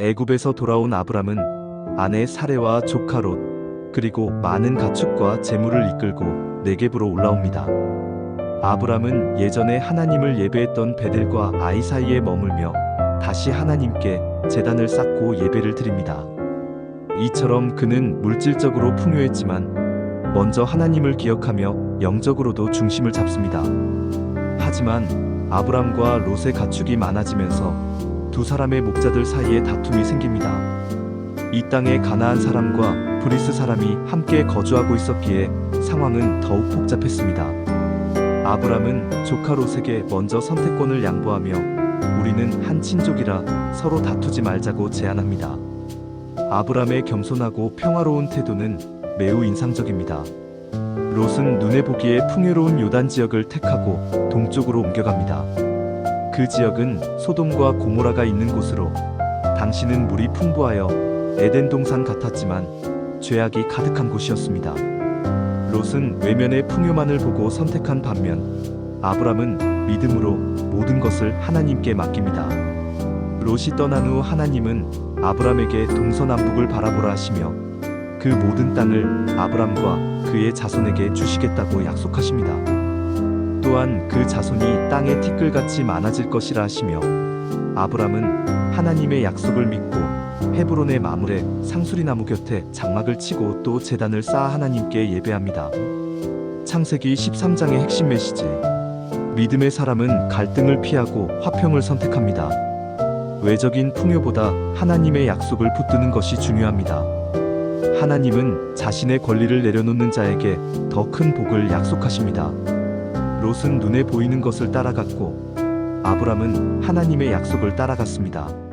애굽에서 돌아온 아브람은 아내 사레와 조카 롯 그리고 많은 가축과 재물을 이끌고 네겝으로 올라옵니다. 아브람은 예전에 하나님을 예배했던 베델과 아이 사이에 머물며 다시 하나님께 제단을 쌓고 예배를 드립니다. 이처럼 그는 물질적으로 풍요했지만 먼저 하나님을 기억하며 영적으로도 중심을 잡습니다. 하지만 아브람과 롯의 가축이 많아지면서 두 사람의 목자들 사이에 다툼이 생깁니다. 이 땅에 가나안 사람과 브리스 사람이 함께 거주하고 있었기에 상황은 더욱 복잡했습니다. 아브람은 조카 롯에게 먼저 선택권을 양보하며 우리는 한 친족이라 서로 다투지 말자고 제안합니다. 아브람의 겸손하고 평화로운 태도는 매우 인상적입니다. 롯은 눈에 보기에 풍요로운 요단 지역을 택하고 동쪽으로 옮겨갑니다. 그 지역은 소돔과 고모라가 있는 곳으로 당시는 물이 풍부하여 에덴 동산 같았지만 죄악이 가득한 곳이었습니다. 롯은 외면의 풍요만을 보고 선택한 반면 아브람은 믿음으로 모든 것을 하나님께 맡깁니다. 롯이 떠난 후 하나님은 아브람에게 동서남북을 바라보라 하시며 그 모든 땅을 아브람과 그의 자손에게 주시겠다고 약속하십니다. 또한 그 자손이 땅의 티끌같이 많아질 것이라 하시며 아브람은 하나님의 약속을 믿고 헤브론의 마물에 상수리나무 곁에 장막을 치고 또 제단을 쌓아 하나님께 예배합니다. 창세기 13장의 핵심 메시지 믿음의 사람은 갈등을 피하고 화평을 선택합니다. 외적인 풍요보다 하나님의 약속을 붙드는 것이 중요합니다. 하나님은 자신의 권리를 내려놓는 자에게 더 큰 복을 약속하십니다. 롯은 눈에 보이는 것을 따라갔고 아브람은 하나님의 약속을 따라갔습니다.